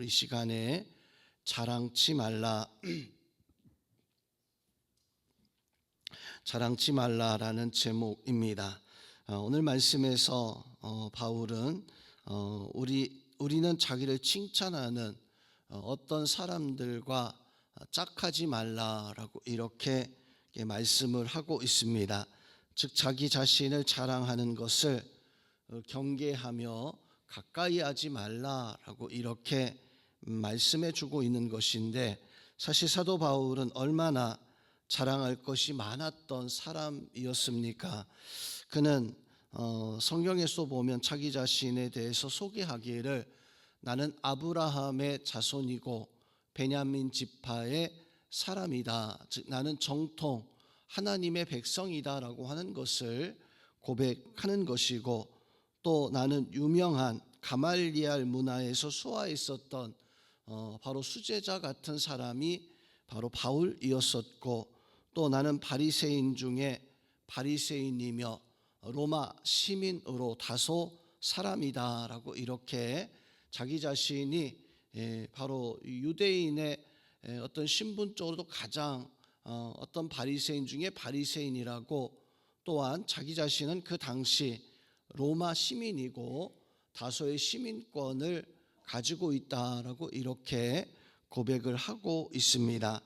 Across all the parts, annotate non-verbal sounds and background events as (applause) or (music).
우리 시간에 자랑치 말라 (clears throat) 자랑치 말라라는 제목입니다. 어, 오늘 말씀에서 어, 바울은 어, 우리 우리는 자기를 칭찬하는 어, 어떤 사람들과 짝하지 말라라고 이렇게 말씀을 하고 있습니다. 즉 자기 자신을 자랑하는 것을 어, 경계하며 가까이 하지 말라라고 이렇게 말씀해 주고 있는 것인데 사실 사도 바울은 얼마나 자랑할 것이 많았던 사람이었습니까? 그는 어, 성경에서 보면 자기 자신에 대해서 소개하기를 나는 아브라함의 자손이고 베냐민 지파의 사람이다. 즉 나는 정통 하나님의 백성이다라고 하는 것을 고백하는 것이고 또 나는 유명한 가말리알 문화에서 수화했었던 어, 바로 수제자 같은 사람이 바로 바울이었었고 또 나는 바리새인 중에 바리새인이며 로마 시민으로 다소 사람이다라고 이렇게 자기 자신이 예, 바로 유대인의 예, 어떤 신분적으로도 가장 어, 어떤 바리새인 중에 바리새인이라고 또한 자기 자신은 그 당시 로마 시민이고 다소의 시민권을 가지고 있다라고 이렇게 고백을 하고 있습니다.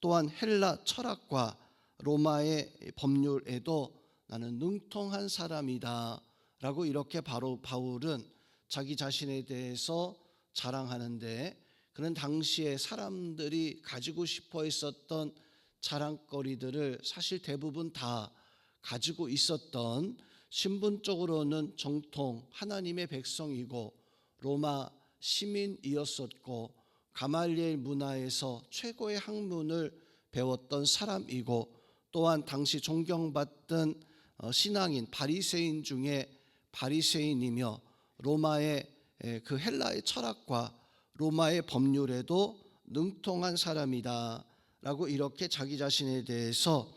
또한 헬라 철학과 로마의 법률에도 나는 능통한 사람이다 라고 이렇게 바로 바울은 자기 자신에 대해서 자랑하는데 그는 당시에 사람들이 가지고 싶어 했었던 자랑거리들을 사실 대부분 다 가지고 있었던 신분적으로는 정통 하나님의 백성이고 로마 시민이었었고 가말리엘 문화에서 최고의 학문을 배웠던 사람이고 또한 당시 존경받던 어, 신앙인 바리새인 중에 바리새인이며 로마의 그 헬라의 철학과 로마의 법률에도 능통한 사람이다라고 이렇게 자기 자신에 대해서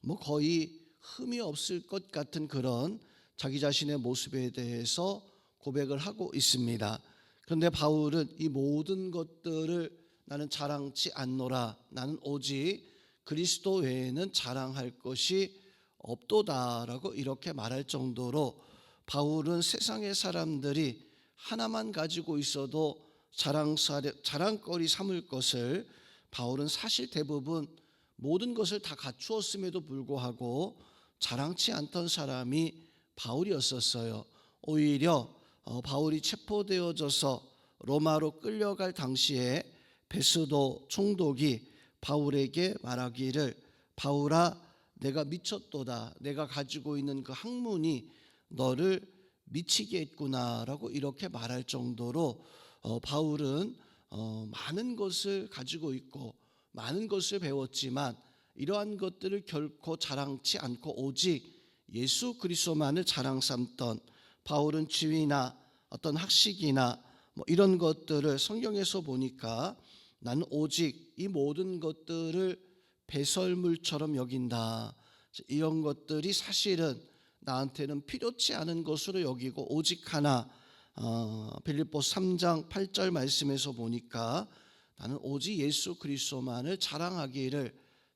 뭐 거의 흠이 없을 것 같은 그런 자기 자신의 모습에 대해서 고백을 하고 있습니다. 그런데 바울은 이 모든 것들을 나는 자랑치 않노라. 나는 오직 그리스도 외에는 자랑할 것이 없도다라고 이렇게 말할 정도로 바울은 세상의 사람들이 하나만 가지고 있어도 자랑 자랑거리 삼을 것을 바울은 사실 대부분 모든 것을 다 갖추었음에도 불구하고 자랑치 않던 사람이 바울이었었어요. 오히려 어, 바울이 체포되어져서 로마로 끌려갈 당시에 베스도 총독이 바울에게 말하기를 바울아 내가 미쳤도다. 내가 가지고 있는 그 학문이 너를 미치게 했구나라고 이렇게 말할 정도로 어, 바울은 어, 많은 것을 가지고 있고 많은 것을 배웠지만 이러한 것들을 결코 자랑치 않고 오직 예수 그리스도만을 자랑 삼던 바울은 지위나 어떤 학식이나 뭐 이런 것들을 성경에서 보니까 나는 오직 이 모든 것들을 배설물처럼 여긴다. 이런 것들이 사실은 나한테는 필요치 않은 것으로 여기고 오직 하나 어, 빌립보 3장 8절 말씀에서 보니까 나는 오직 예수 그리스도만을 자랑하기를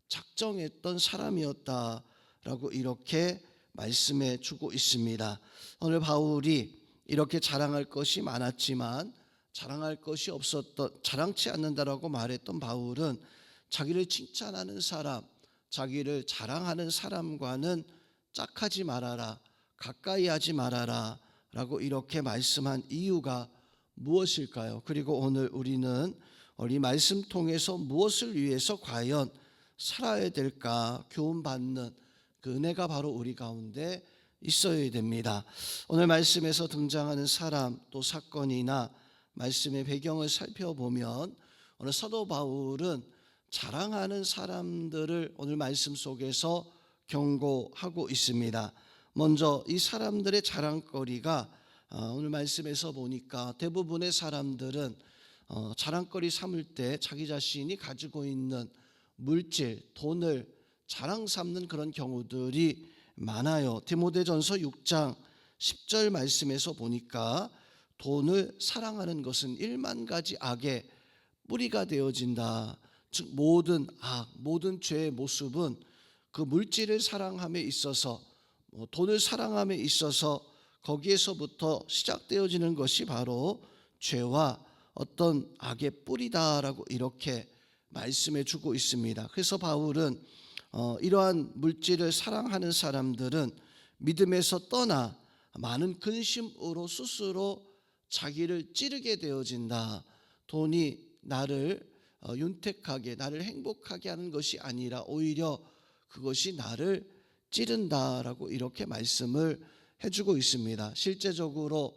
작정했던 사람이었다라고 이렇게 말씀해 주고 있습니다. 오늘 바울이 이렇게 자랑할 것이 많았지만 자랑할 것이 없었던 자랑치 않는다라고 말했던 바울은 자기를 칭찬하는 사람, 자기를 자랑하는 사람과는 짝하지 말아라, 가까이 하지 말아라 라고 이렇게 말씀한 이유가 무엇일까요? 그리고 오늘 우리는 우리 말씀 통해서 무엇을 위해서 과연 살아야 될까 교훈받는 그 은혜가 바로 우리 가운데 있어야 됩니다. 오늘 말씀에서 등장하는 사람 또 사건이나 말씀의 배경을 살펴보면 오늘 사도 바울은 자랑하는 사람들을 오늘 말씀 속에서 경고하고 있습니다. 먼저 이 사람들의 자랑거리가 어, 오늘 말씀에서 보니까 대부분의 사람들은 어, 자랑거리 삼을 때 자기 자신이 가지고 있는 물질, 돈을 자랑 삼는 그런 경우들이 많아요. 디모데전서 6장 10절 말씀에서 보니까 돈을 사랑하는 것은 일만 가지 악의 뿌리가 되어진다. 즉 모든 악, 모든 죄의 모습은 그 물질을 사랑함에 있어서 뭐 돈을 사랑함에 있어서 거기에서부터 시작되어지는 것이 바로 죄와 어떤 악의 뿌리다라고 이렇게 말씀해 주고 있습니다. 그래서 바울은 어, 이러한 물질을 사랑하는 사람들은 믿음에서 떠나 많은 근심으로 스스로 자기를 찌르게 되어진다. 돈이 나를 어, 윤택하게 나를 행복하게 하는 것이 아니라 오히려 그것이 나를 찌른다라고 이렇게 말씀을 해주고 있습니다. 실제적으로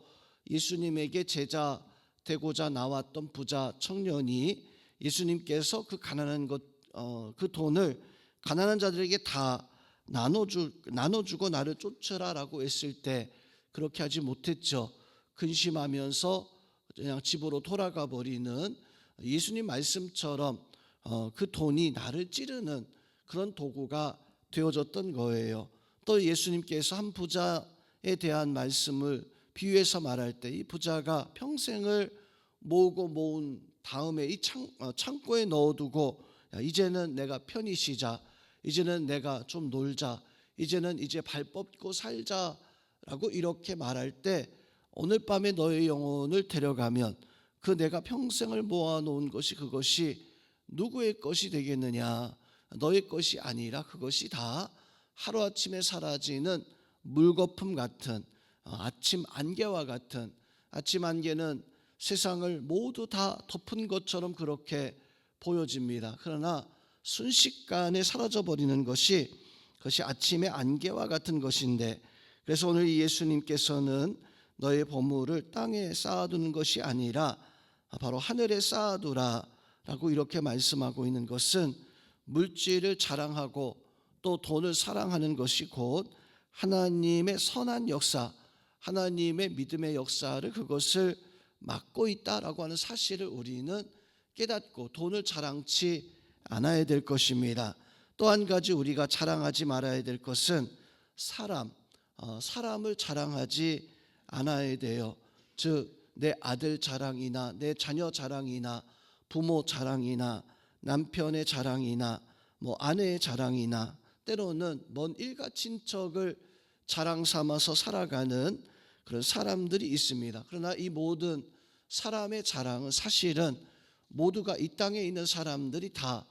예수님에게 제자 되고자 나왔던 부자 청년이 예수님께서 그 가난한 것, 어, 그 돈을 가난한 자들에게 다 나눠주, 나눠주고 나를 쫓으라라고 했을 때 그렇게 하지 못했죠. 근심하면서 그냥 집으로 돌아가 버리는 예수님 말씀처럼 어, 그 돈이 나를 찌르는 그런 도구가 되어졌던 거예요. 또 예수님께서 한 부자에 대한 말씀을 비유해서 말할 때 이 부자가 평생을 모으고 모은 다음에 이 창, 어, 창고에 넣어두고 야, 이제는 내가 편히 쉬자, 이제는 내가 좀 놀자, 이제는 이제 발 뻗고 살자라고 이렇게 말할 때 오늘 밤에 너의 영혼을 데려가면 그 내가 평생을 모아놓은 것이 그것이 누구의 것이 되겠느냐? 너의 것이 아니라 그것이 다 하루아침에 사라지는 물거품 같은 어, 아침 안개와 같은 아침 안개는 세상을 모두 다 덮은 것처럼 그렇게 보여집니다. 그러나 순식간에 사라져 버리는 것이 그것이 아침의 안개와 같은 것인데 그래서 오늘 예수님께서는 너의 보물을 땅에 쌓아두는 것이 아니라 바로 하늘에 쌓아두라라고 이렇게 말씀하고 있는 것은 물질을 자랑하고 또 돈을 사랑하는 것이 곧 하나님의 선한 역사, 하나님의 믿음의 역사를 그것을 막고 있다라고 하는 사실을 우리는 깨닫고 돈을 자랑치 않아야 될 것입니다. 또 한 가지 우리가 자랑하지 말아야 될 것은 사람, 어, 사람을 자랑하지 않아야 돼요. 즉 내 아들 자랑이나 내 자녀 자랑이나 부모 자랑이나 남편의 자랑이나 뭐 아내의 자랑이나 때로는 먼 일가 친척을 자랑 삼아서 살아가는 그런 사람들이 있습니다. 그러나 이 모든 사람의 자랑은 사실은 모두가 이 땅에 있는 사람들이 다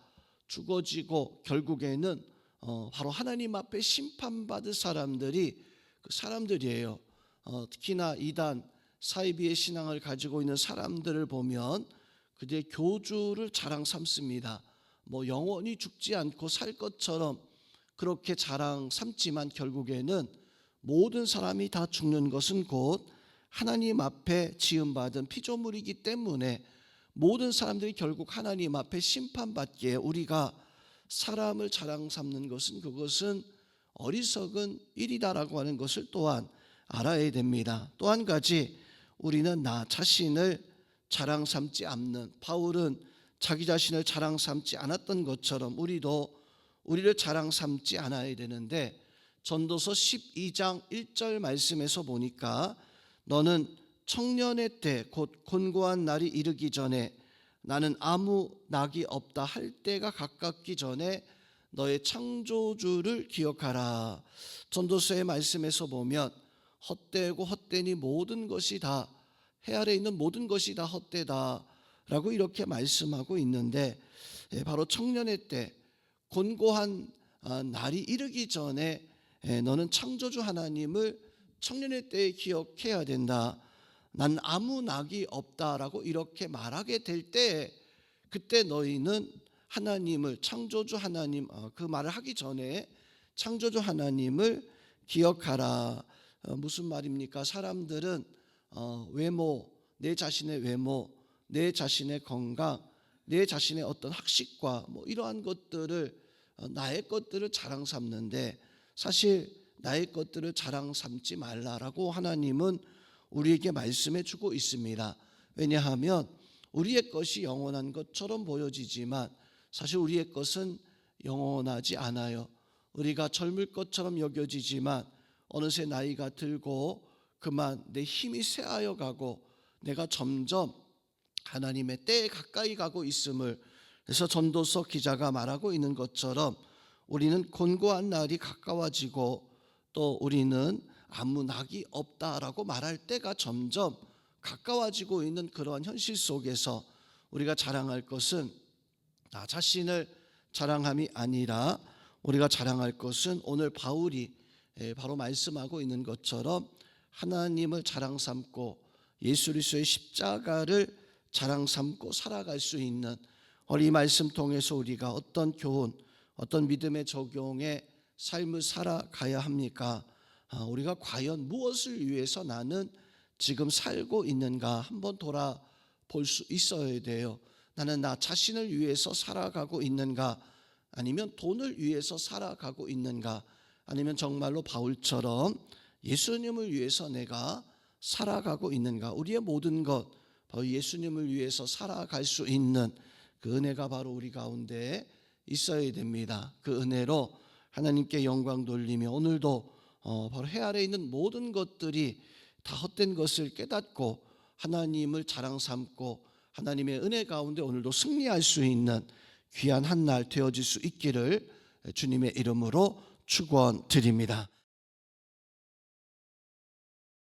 죽어지고 결국에는 어, 바로 하나님 앞에 심판받을 사람들이 그 사람들이에요. 어, 특히나 이단 사이비의 신앙을 가지고 있는 사람들을 보면 그들의 교주를 자랑 삼습니다. 뭐 영원히 죽지 않고 살 것처럼 그렇게 자랑 삼지만 결국에는 모든 사람이 다 죽는 것은 곧 하나님 앞에 지음받은 피조물이기 때문에 모든 사람들이 결국 하나님 앞에 심판받기에 우리가 사람을 자랑 삼는 것은 그것은 어리석은 일이다라고 하는 것을 또한 알아야 됩니다. 또 한 가지 우리는 나 자신을 자랑 삼지 않는 바울은 자기 자신을 자랑 삼지 않았던 것처럼 우리도 우리를 자랑 삼지 않아야 되는데 전도서 12장 1절 말씀에서 보니까 너는 청년의 때 곧 곤고한 날이 이르기 전에 나는 아무 낙이 없다 할 때가 가깝기 전에 너의 창조주를 기억하라. 전도서의 말씀에서 보면 헛되고 헛되니 모든 것이 다 해 아래 있는 모든 것이 다 헛되다라고 이렇게 말씀하고 있는데 예, 바로 청년의 때 곤고한 아, 날이 이르기 전에 예, 너는 창조주 하나님을 청년의 때에 기억해야 된다. 난 아무 낙이 없다라고 이렇게 말하게 될 때 그때 너희는 하나님을 창조주 하나님 어, 그 말을 하기 전에 창조주 하나님을 기억하라. 어, 무슨 말입니까? 사람들은 어, 외모, 내 자신의 외모, 내 자신의 건강, 내 자신의 어떤 학식과 뭐 이러한 것들을 나의 것들을 자랑 삼는데 사실 나의 것들을 자랑 삼지 말라라고 하나님은 우리에게 말씀해 주고 있습니다. 왜냐하면 우리의 것이 영원한 것처럼 보여지지만 사실 우리의 것은 영원하지 않아요. 우리가 젊을 것처럼 여겨지지만 어느새 나이가 들고 그만 내 힘이 쇠하여 가고 내가 점점 하나님의 때에 가까이 가고 있음을 그래서 전도서 기자가 말하고 있는 것처럼 우리는 곤고한 날이 가까워지고 또 우리는 아무 낙이 없다라고 말할 때가 점점 가까워지고 있는 그러한 현실 속에서 우리가 자랑할 것은 나 자신을 자랑함이 아니라 우리가 자랑할 것은 오늘 바울이 예, 바로 말씀하고 있는 것처럼 하나님을 자랑 삼고 예수 그리스도의 십자가를 자랑 삼고 살아갈 수 있는 오늘 이 말씀 통해서 우리가 어떤 교훈, 어떤 믿음의 적용의 삶을 살아가야 합니까? 아, 우리가 과연 무엇을 위해서 나는 지금 살고 있는가 한번 돌아볼 수 있어야 돼요. 나는 나 자신을 위해서 살아가고 있는가? 아니면 돈을 위해서 살아가고 있는가? 아니면 정말로 바울처럼 예수님을 위해서 내가 살아가고 있는가? 우리의 모든 것 바로 예수님을 위해서 살아갈 수 있는 그 은혜가 바로 우리 가운데 있어야 됩니다. 그 은혜로 하나님께 영광 돌리며 오늘도 어, 바로 해 아래 있는 모든 것들이 다 헛된 것을 깨닫고 하나님을 자랑 삼고 하나님의 은혜 가운데 오늘도 승리할 수 있는 귀한 한 날 되어질 수 있기를 주님의 이름으로 축원드립니다.